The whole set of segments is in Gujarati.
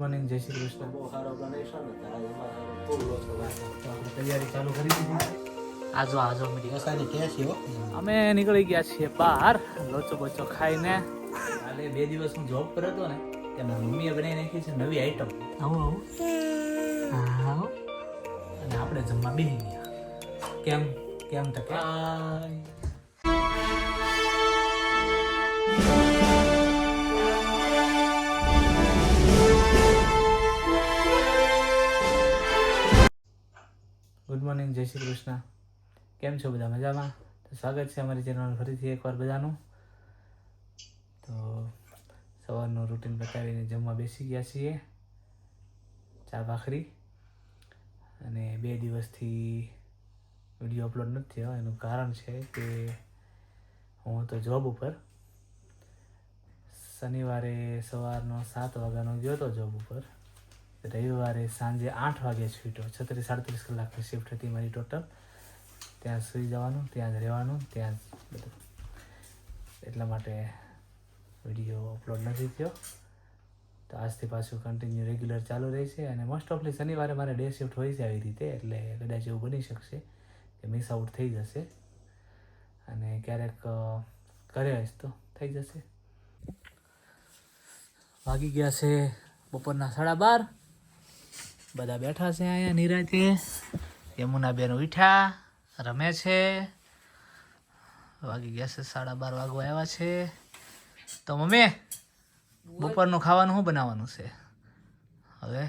મોર્નિંગ જય શ્રી કૃષ્ણ. બહુ સારો ને તૈયારી ચાલુ કરી દીધી. આજો આજો મીટિંગ મસાલી કે હો. અમે નીકળી ગયા છીએ બહાર લોચો બોચો ખાઈને. કાલે બે દિવસ હું જોબ કર્યો હતો ને ત્યાં મમ્મીએ બનાવી નાખી છે નવી આઈટમ આવું આવું. અને આપણે જમવા બેસી ગયા. કેમ કેમ તો ગુડ મોર્નિંગ જય શ્રી કૃષ્ણ. કેમ છો બધા મજામાં? તો સ્વાગત છે અમારી ચેનલ ફરીથી એકવાર બધાનું. તો સવારનું રૂટીન બતાવીને જમવા બેસી ગયા છીએ. ચા ભાખરી. અને બે દિવસથી વીડિયો અપલોડ નથી થયો. એનું કારણ છે કે હું તો જોબ ઉપર. શનિવારે સવારનો સાત વાગ્યાનો ગયો હતો જોબ ઉપર. રવિવારે સાંજે આઠ વાગે છૂટ્યો છત્રીસ સાડત્રીસ કલાકની શિફ્ટ હતી મારી ટોટલ ત્યાં સુઈ જવાનું, ત્યાં જ રહેવાનું, ત્યાં જ બધું. એટલા માટે વીડિયો અપલોડ નથી થયો. તો આજથી પાછું કન્ટિન્યુ રેગ્યુલર ચાલુ રહેશે અને મોસ્ટ ઓફલી શનિવારે મારે ડે શિફ્ટ હોય છે આવી રીતે, એટલે કદાચ એવું બની શકશે કે મિસ આઉટ થઈ જશે. અને ક્યારેક કરે તો થઈ જશે. વાગી ગયા છે બપોરના સાડા બાર. બધા બેઠા છે અહીંયા નિરાતે. યમુનાબેન ઉઠ્યા રમે છે. વાગી ગયા છે સાડા બાર વાગવા આવ્યા છે. તો મમ્મી બપોરનું ખાવાનું શું બનાવવાનું છે? હવે?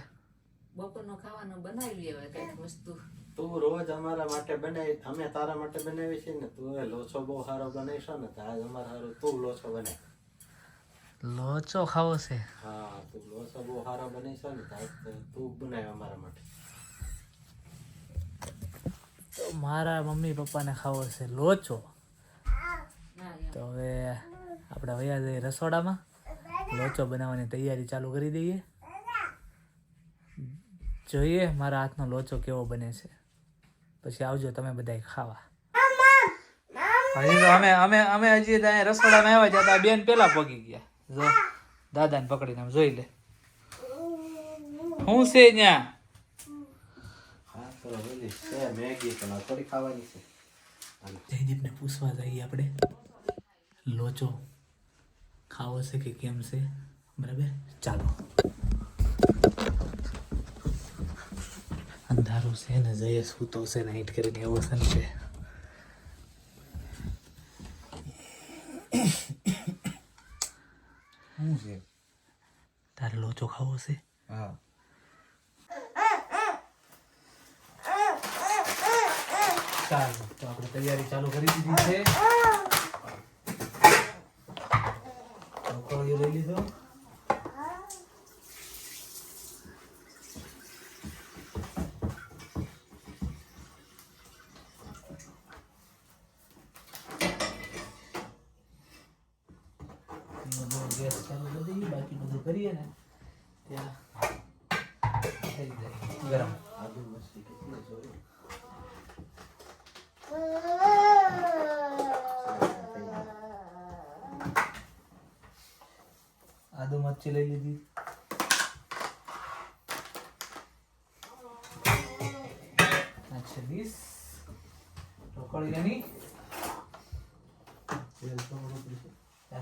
બપોરનું ખાવાનું બનાવી લેવાય કંઈક વસ્તુ. તું રોજ અમારા માટે બનાવી અમે તારા માટે બનાવી છે ને તું એ લોચો બહુ સારો બનાવીશો ને તો આજે અમારે સારું તું લોચો બનાવ. લોચો ખાવો છે. હા તું લોચો બહુ સારો બનાવીશો ને તો તું બનાવ અમારા માટે. તો મારા મમ્મી પપ્પાને ખાવો છે લોચો. તો હવે આપણે વયા જઈએ રસોડામાં. લોચો બનાવવાની તૈયારી ચાલુ કરી દઈએ. જોઈએ મારા હાથનો લોચો કેવો બને છે. પછી આવજો તમે બધાય ખાવા. હજી તો અમે અમે અમે હજી રસોડામાં આવ્યા જતા બેન પેલા પગી ગયા. જો દાદાને પકડીને આમ જોઈ લે. હું છે ત્યાં હા તો ઓલી છે મેગી પણ આ થોડી ખાવાની છે. જયદીપને પૂછવા જઈએ આપણે. લોચો ખાવો છે કે કેમ છે? બરાબર? ચાલો. અંધારું છે ને જઈએ સૂતો છે ને હિટ કરીને એવો સન છે શું છે તારે લોચો ખાવો છે હા ચાલો તો આપણે તૈયારી ચાલુ કરી દીધી છે લઈ લીધો ગેસ ચાલુ કરી દઈએ બાકી બધું કરીએ ને ત્યાં થઈ જાય ગરમ. આદુ મરચી લઈ લીધી. આ છે ઢોકળિયાની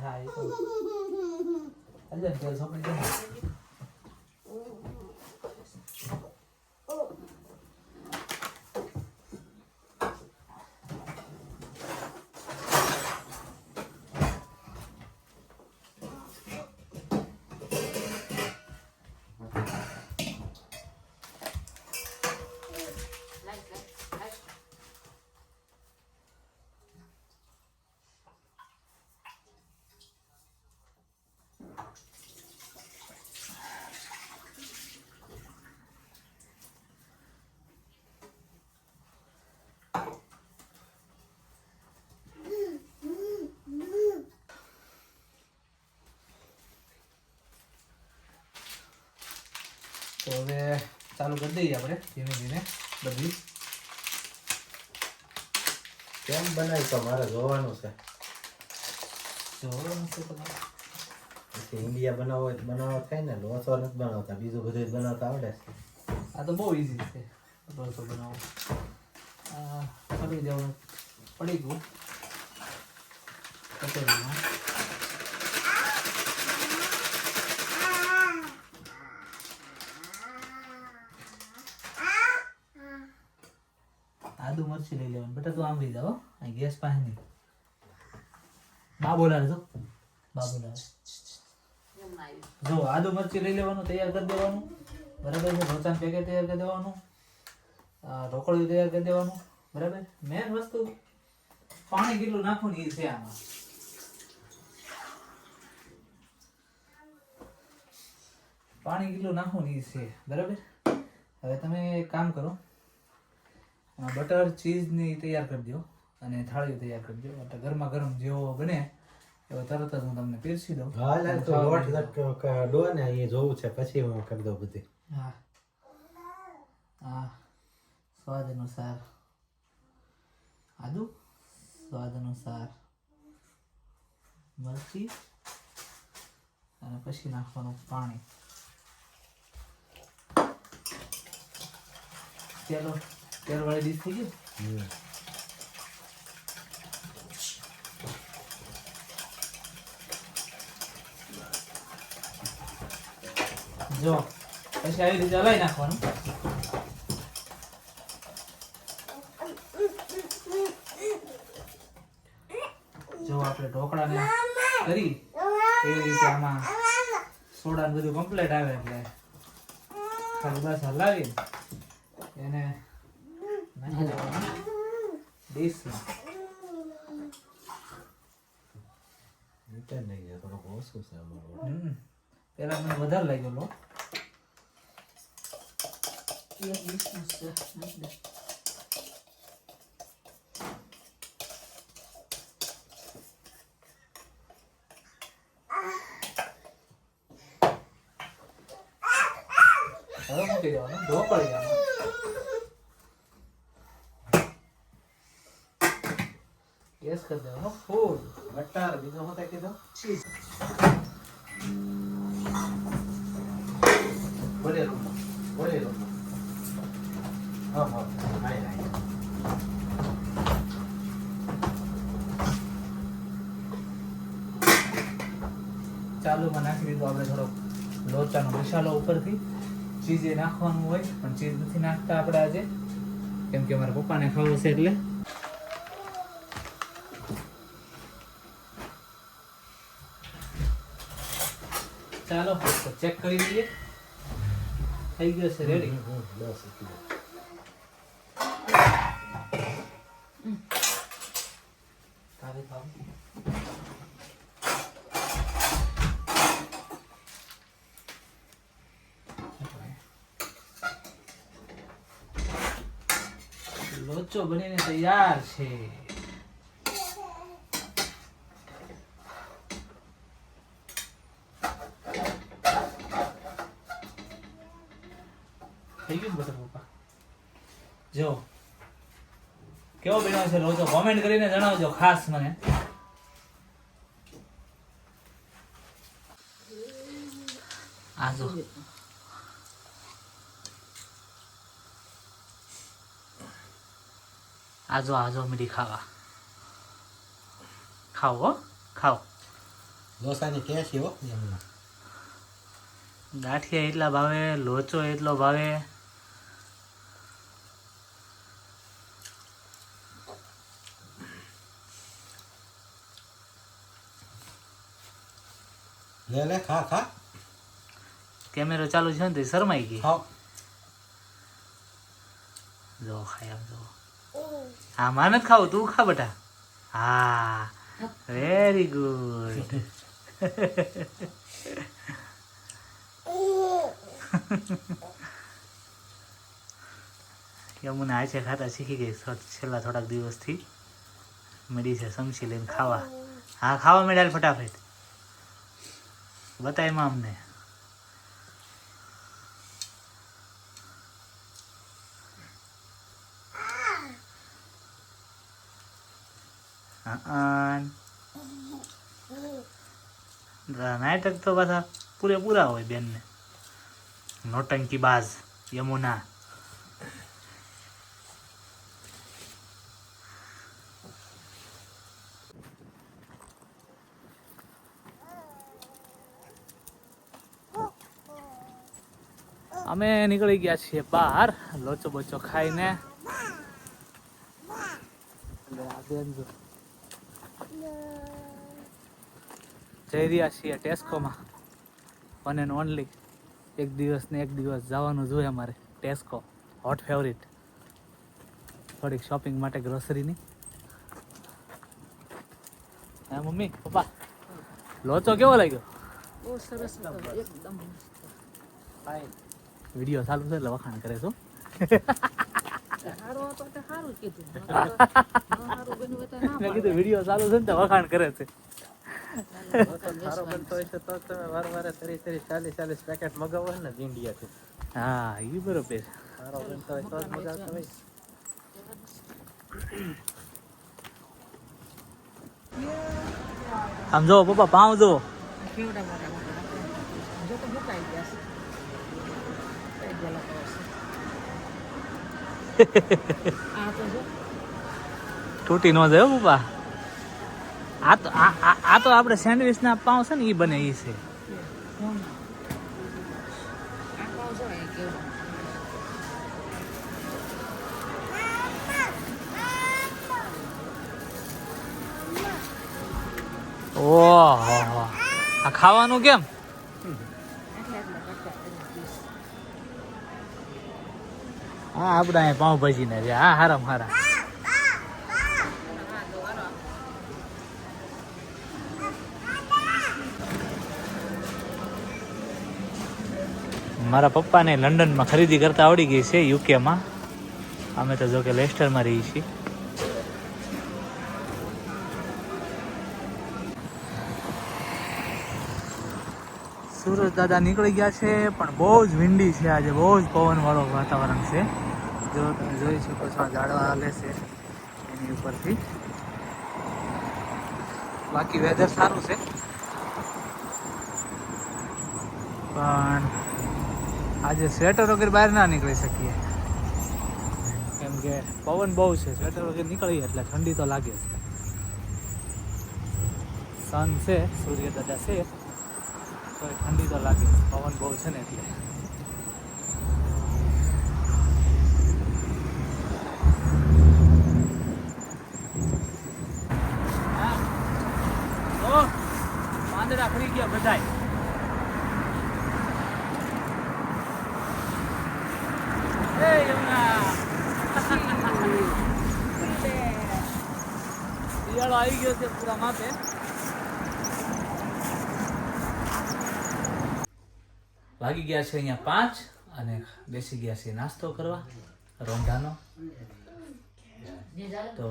હા એ તો. અલ્યા સોંપી દે ને. લાઈટ લાઈટ લાઈટ તો હવે ચાલુ કરી દઈએ આપણે ધીમે ધીમે બધી. કેમ બનાવી તો મારે જોવાનું છે? જોવાનું છે તમારે. ઇન્ડિયા બનાવો હોય તો બનાવવા થાય ને લોસો નથી બનાવતા બીજું બધું જ બનાવતા આવડે છે. આ તો બહુ ઈઝી છે લોસો બનાવો. આ પડી જવું પડી ગયું. કચોરીમાં આદુ મરચી લઈ લેવાનું બેટા તું આમ લઈ જાઓ અહીં ગેસ પાસે નહીં બા બોલાવે તો બા બોલાવે જો આદુ મરચી લઈ લેવાનું તૈયાર કરી દેવાનું બરાબર છે ઢોસાનું પેકેટ તૈયાર કરી દેવાનું રોકડું તૈયાર કરી દેવાનું બરાબર મેન વસ્તુ પાણી કેટલું નાખવું એ છે આમાં પાણી કેટલું નાખવું એ છે બરાબર હવે તમે એક કામ કરો બટર ચીઝની તૈયાર કરી દો અને થાળીઓ તૈયાર કરી દો એટલે ગરમા ગરમ જેવો બને એવો તરત જ હું તમને પીરસી દઉં. હા એટલે તો લોટ ડો ને એ જોવું છે પછી હું કરી દઉં બધી. હા. હા. સ્વાદ અનુસાર આદુ સ્વાદ અનુસાર મરચી અને પછી નાખવાનું પાણી. તેલો તેલ વાળી ડીશ થઈ ગઈ? જો પછી આવી રીતે હલાવી નાખવાનું. જો આપણે ઢોકળાને કરી એવી રીતે આમાં સોડા બધું કમ્પ્લીટ આવે એટલે ખાલી બસ હલાવી એને દેવાનું ડીશમાં પેલા મને વધારે લાગ્યો લો હવે મૂકી દેવાનું આમાં ગેસ કરી દેવાનો ફૂલ. બટર બીજું શું થાય કીધું? ચીઝ. ભરેલું ભરેલું હા હા હાય હાય ચાલુમાં નાખી દીધું આપણે થોડોક લોચાનો મસાલો ઉપરથી. ચીઝ નાખવાનું હોય, પણ ચીઝ નથી નાખતા આપણે આજે. કેમ કે અમારા પપ્પાને ખાવું છે એટલે. ચાલો ચેક કરી લઈએ. થઈ ગયો છે રેડી તારે લોચો બનીને તૈયાર છે થઈ ગયું ને બટર પપ્પા જો છે લોચો કોમેન્ટ કરીને જણાવજો ખાસ મને. આજો આજો આજો મીઠી ખાવા. ખાઓ હો ખાઓ. ડોસાની કેસી હો ગાંઠિયા એટલા ભાવે લોચો એટલો ભાવે. લે લે ખા ખા. કેમેરો ચાલુ છે ને તો શરમાઈ ગઈ. હા. જો ખાય આમ જો. હા મારે નથી ખાવું તું ખા બેટા. હા વેરી ગુડ યમુના આ છે ખાતા શીખી ગઈ છેલ્લા થોડાક દિવસથી. મળી છે સમસી લઈને ખાવા. હા ખાવા મેળાલ ફટાફટ. બતાયમાં અમને. નાટક તો પાછા પૂરેપૂરા હોય બેનને. નોટંકી બાજ યમુના. અમે નીકળી ગયા છીએ બહાર લોચો બોચો ખાઈને જઈ રહ્યા છીએ ટેસ્કોમાં. વન એન્ડ ઓનલી એક દિવસ ને એક દિવસ જવાનું જોઈએ અમારે. ટેસ્કો હોટ ફેવરિટ થોડીક શોપિંગ માટે ગ્રોસરીની હા મમ્મી પપ્પા લોચો કેવો લાગ્યો? બહુ સરસ એકદમ એકદમ વીડિયો ચાલુ છે એટલે વખાણ કરે છો મેં કીધું વીડિયો ચાલુ છે વાર વારે તરી તરી ચાલીસ ચાલીસ પેકેટ મગાવો ને હા એ બરોબર સારો બનતો હોય પપ્પા, પાઉં જો તો જો તૂટી ન જાય પપ્પા. આ તો આ તો આપણે સેન્ડવિચ ના પાઉં છે ને એ બને એ છે. ઓહો. આ ખાવાનું કેમ? હા આપણા અહીંયા પાઉંભાજી ને હા, હારામ હારા મારા પપ્પાને લંડનમાં ખરીદી કરતા આવડી ગઈ છે યુકેમાં. અમે તો જો કે લેસ્ટરમાં રહીએ છીએ. સુરત દાદા નીકળી ગયા છે, પણ બહુ જ વિંડી છે આજે. બહુ જ પવનવાળો વાતાવરણ છે. જો તમે જોઈ શકો છો, આ ઝાડવા હાલે છે એની ઉપરથી. બાકી વેધર સારું છે. પણ આજે સ્વેટર વગર બહાર ના નીકળી શકીએ. કેમ કે પવન બહુ છે સ્વેટર વગર નીકળીએ એટલે ઠંડી તો લાગે સન છે સૂર્ય દાદા છે તો ઠંડી તો લાગે પવન બહુ છે ને એટલે હા. જો, પાંદડા ફરી ગયા બધાય એ યમુના શિયાળો આવી ગયો છે પૂરા માપે. લાગી ગયા છે અહીંયા પાંચ અને બેસી ગયા છે નાસ્તો કરવા રોંઢાનો. તો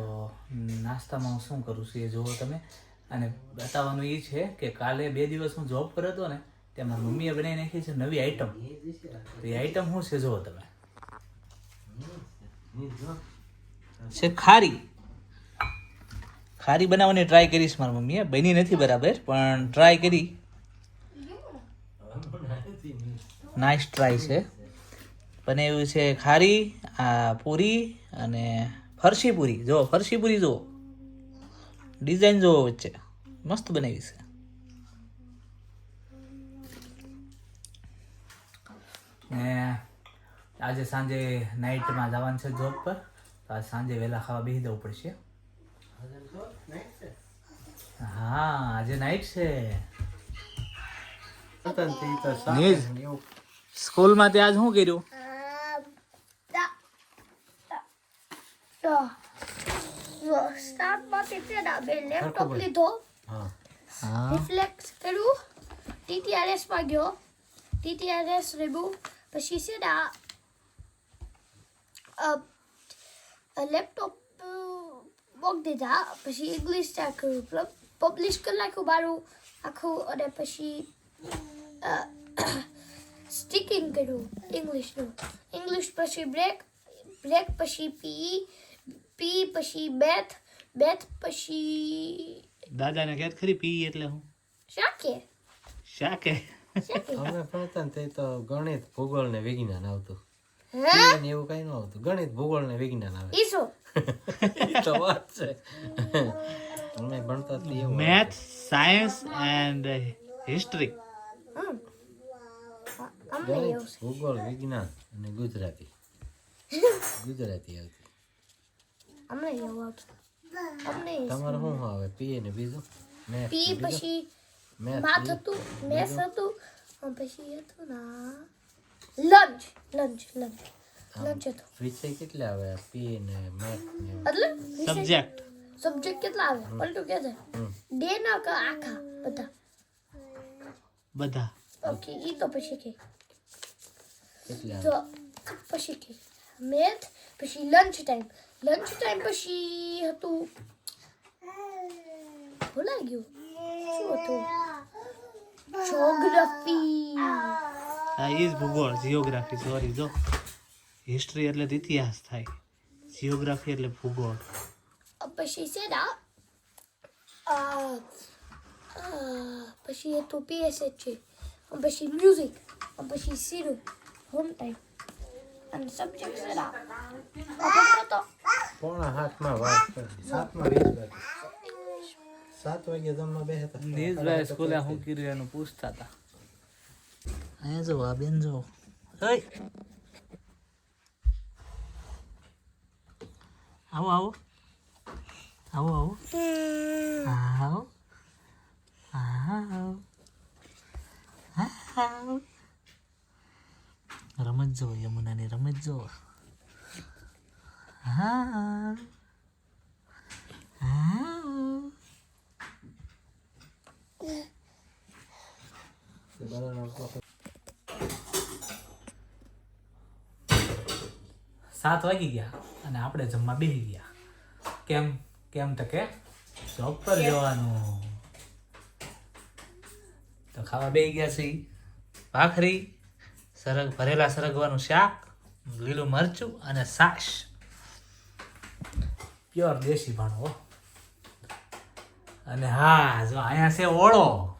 નાસ્તામાં હું શું કરું છું એ જુઓ તમે. અને બતાવવાનું એ છે કે કાલે બે દિવસ હું જોબ પર હતો ને ત્યાં મારી મમ્મીએ બનાવી નાખી છે નવી આઈટમ તો એ આઈટમ શું છે જુઓ તમે. છે ખારી. ખારી બનાવવાની ટ્રાય કરીશ મારી મમ્મીએ. બની નથી બરાબર, પણ ટ્રાય કરી. નાઇસ ટ્રાય છે. બનાવ્યું છે, ખારી, આ પૂરી અને ફરસી પૂરી. જુઓ, ફરસી પૂરી જુઓ. ડિઝાઇન જુઓ વચ્ચે. મસ્ત બનાવી છે. ને આજે સાંજે નાઇટમાં જવાનું છે જોબ પર. તો આજે સાંજે વહેલા ખાવા બેસી દેવું પડશે. હા આજે છે. સ્કૂલમાં તે આજ શું કર્યું? લેપટોપ લીધો. હા. હા. કર્યું. ટીટીઆરએસમાં ગયો. ટીટીઆરએસ રીમૂવ પછી છે ને લેપટોપ મૂકી દીધા પછી ઇંગ્લિશ કર્યું પબ્લિશ કરી નાખ્યું મારું આખું અને પછી સ્ટીકિંગ કર્યું ઇંગ્લિશનું ઇંગ્લિશ પછી બ્રેક બ્રેક પછી પી પી પછી બેથ બેથ પછી દાદાને ક્યાંક ખરી પી એટલે હું શાકે શાકે અમે ભણતા ને તે તો ગણિત ભૂગોળ ને વિજ્ઞાન આવતું ને એવું કઈ ન આવતું. ગણિત ભૂગોળ ને વિજ્ઞાન આવે. ઈસો તો વાત છે. અમે ભણતા તો એવું મેથ સાયન્સ એન્ડ હિસ્ટ્રી ગણિત ભૂગોળ વિજ્ઞાન અને ગુજરાતી. ગુજરાતી આવતી. અમને એવું આવતું. અમને તમારે શું? આવે? પીએ ને બીજું? મેથ પી પછી મેથ માથ હતું મેથ હતું પછી હતું ના. લંચ લંચ લંચ લંચ હતું વિષય કેટલા આવે પી ને મેથ ને એટલે સબ્જેક્ટ સબ્જેક્ટ કેટલા આવે પલટું કે છે હમ. ડે ના કે આખા બધા બધા ઓકે ઈ તો પછી કે કેટલા તો પછી કે મેથ પછી લંચ ટાઈમ લંચ ટાઈમ પછી હતું ભૂલાઈ ગયું શું હતું જોગ્રાફી આ જ ભૂગોળ જીઓગ્રાફી સોરી જો. હિસ્ટ્રી એટલે ઇતિહાસ થાય. જીઓગ્રાફી એટલે ભૂગોળ. પછી છે ને આ, આ, પછી હતું પીએસએચ છે. પછી મ્યુઝિક પછી સીરું હોમ ટાઈમ અને સબ્જેક્ટ છે તો પોણા હાથમાં વાત સાતમાં વીસ વાગે સાત વાગે જમવા બેસતા નીરજભાઈ સ્કૂલે શું કર્યું એનું પૂછતા હતા. અહીંયા જો આ બેન જો ઓય આવો આવો આવો આવો આવો આવો આવો રમત જો યમુનાની રમત જો હા હા સાત વાગી ગયા અને આપણે જમવા બેસી ગયા. કેમ? કેમ તો કે જોબ પર જવાનું. તો ખાવા બેસી ગયા છે ભાખરી, સરગ, ભરેલા સરગવાનું શાક, લીલું મરચું અને સાસ. પ્યોર દેશી ભાણો. અને હા, જો અહીંયા છે ઓળો.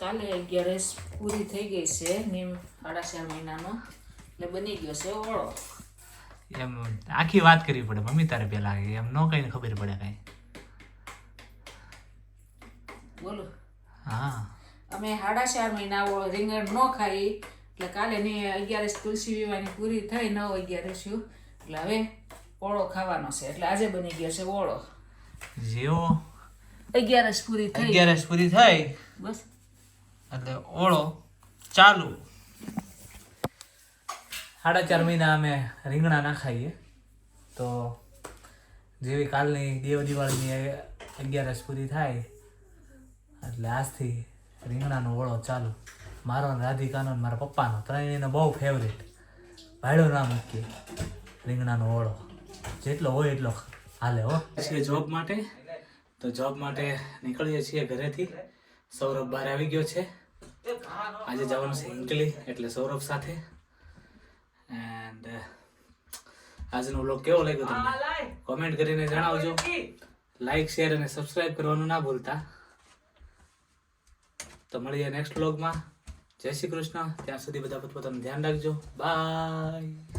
કાલે અગિયારસ પૂરી થઈ ગઈ છે નીમ સાડા ચાર મહિનાનો એટલે બની ગયો છે ઓળો. એમ આખી વાત કરવી પડે મમ્મી તારે પેલા એમ ન કઈ ખબર પડે કઈ. બોલો. હા. અમે સાડા ચાર મહિના ઓળો રીંગણ ન ખાઈ એટલે કાલે ની અગિયારસ તુલસી વિવાની પૂરી થઈ નવ અગિયારસ એટલે હવે ઓળો ખાવાનો છે એટલે આજે બની ગયો છે ઓળો. જેવો અગિયારસ પૂરી થઈ. અગિયારસ પૂરી થઈ. બસ. એટલે ઓળો ચાલુ. સાડા ચાર મહિના અમે રીંગણા ના ખાઈએ. તો જેવી કાલની દેવ દિવાળીની અગિયારસ પૂરી થાય એટલે આજથી રીંગણાનો ઓળો ચાલુ. મારો ને રાધિકાનો ને મારા પપ્પાનો. ત્રણેયનો બહુ ફેવરેટ ભાઈડો ના મૂકીએ રીંગણાનો ઓળો. જેટલો હોય એટલો હાલે હો. છીએ જોબ માટે. તો જોબ માટે નીકળીએ છીએ ઘરેથી. સૌરભ બહાર આવી ગયો છે. આજે જવાનું છે ઇન્કલી એટલે સૌરભ સાથે. એન્ડ આજનો વ્લોગ કેવો લાગ્યો તમને? કોમેન્ટ કરીને જણાવજો. લાઈક શેર અને સબસ્ક્રાઇબ કરવાનું ના ભૂલતા. તો મળીએ નેક્સ્ટ વ્લોગમાં જય શ્રી કૃષ્ણ. ત્યાં સુધી બધા પોતપોતાનું ધ્યાન રાખજો. બાય